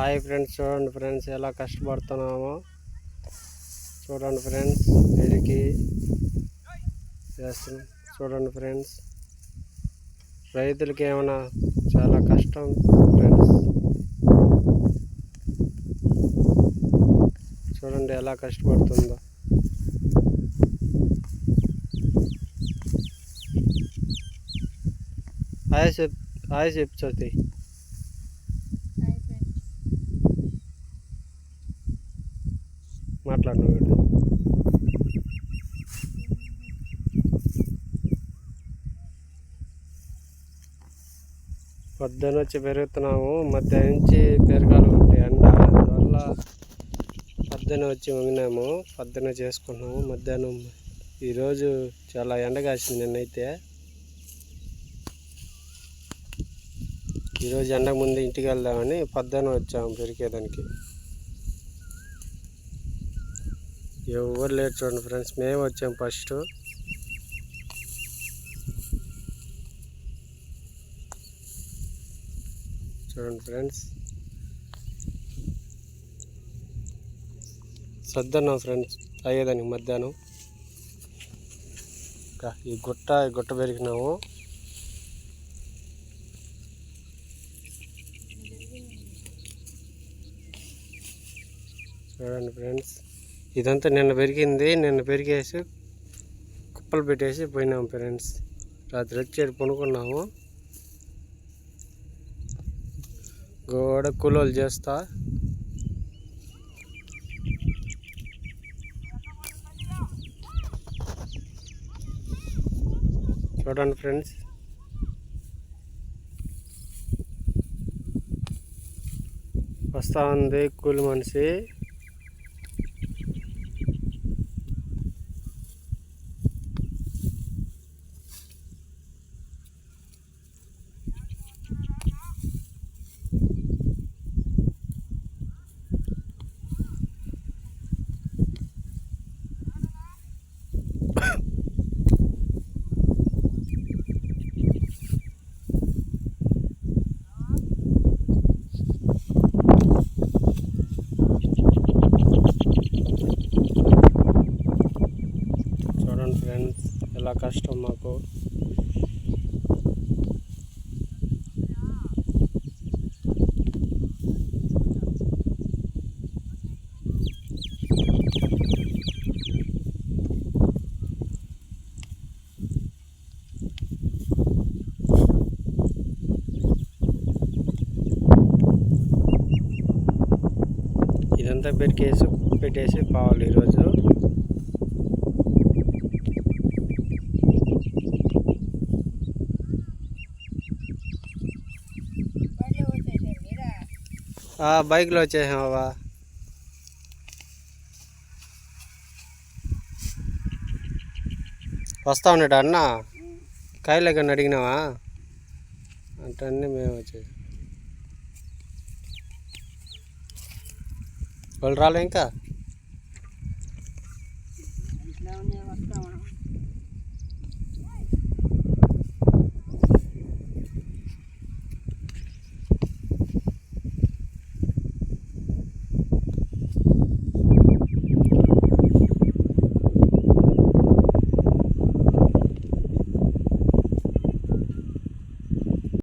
Hi friends చూడండి friends ఎలా కష్టపడుతున్నామో. చూడండి ఫ్రెండ్స్ పెరిగి చేస్తున్నాం చూడండి ఫ్రెండ్స్ రైతులకి ఏమైనా చాలా కష్టం ఫ్రెండ్స్. చూడండి ఎలా కష్టపడుతుందో. హాయ్ చెప్ హాయ్ చెప్పు హాయ్ ఫ్రెండ్స్ మాట్లాడిన వీడు పొద్దున వచ్చి పెరుగుతున్నాము మధ్యాహ్నం నుంచి పెరగాలి ఉంటాయి ఎండ. అందువల్ల పొద్దున వచ్చి వంగినాము పొద్దున చేసుకున్నాము మధ్యాహ్నం ఈరోజు చాలా ఎండ కాసింది నిన్నైతే. ఈరోజు ఎండ ముందు ఇంటికి వెళ్దామని పొద్దున వచ్చాము పెరిగేదానికి. ఎవరు లేరు చూడండి ఫ్రెండ్స్ మేము వచ్చాం ఫస్ట్. చూడండి ఫ్రెండ్స్. సర్దన్నాం ఫ్రెండ్స్ అయ్యేదానికి మధ్యాహ్నం. ఇంకా ఈ గుట్ట ఈ గుట్ట పెరిగినాము. చూడండి ఫ్రెండ్స్. ఇదంతా నిన్న పెరిగింది. నిన్న పెరిగేసి కుప్పలు పెట్టేసి పోయినాం ఫ్రెండ్స్. రాత్రి వచ్చేది పనుకున్నాము. గోడ కూలోలు చేస్తా. చూడండి ఫ్రెండ్స్. వస్తా ఉంది కూలి మనిషి చూడండి ఫ్రెండ్స్ ఎలా కష్టం మాకు ఇదంతా పెరికేసి పెట్టేసి పోవాలి ఈరోజు బైక్లో వచ్చేసాం బాబా. వస్తా ఉన్నాడు అన్న? కాయలేకన్నా అడిగినావా? అంటే అన్ని మేము వచ్చేసాం. వాళ్ళు రాలే ఇంకా?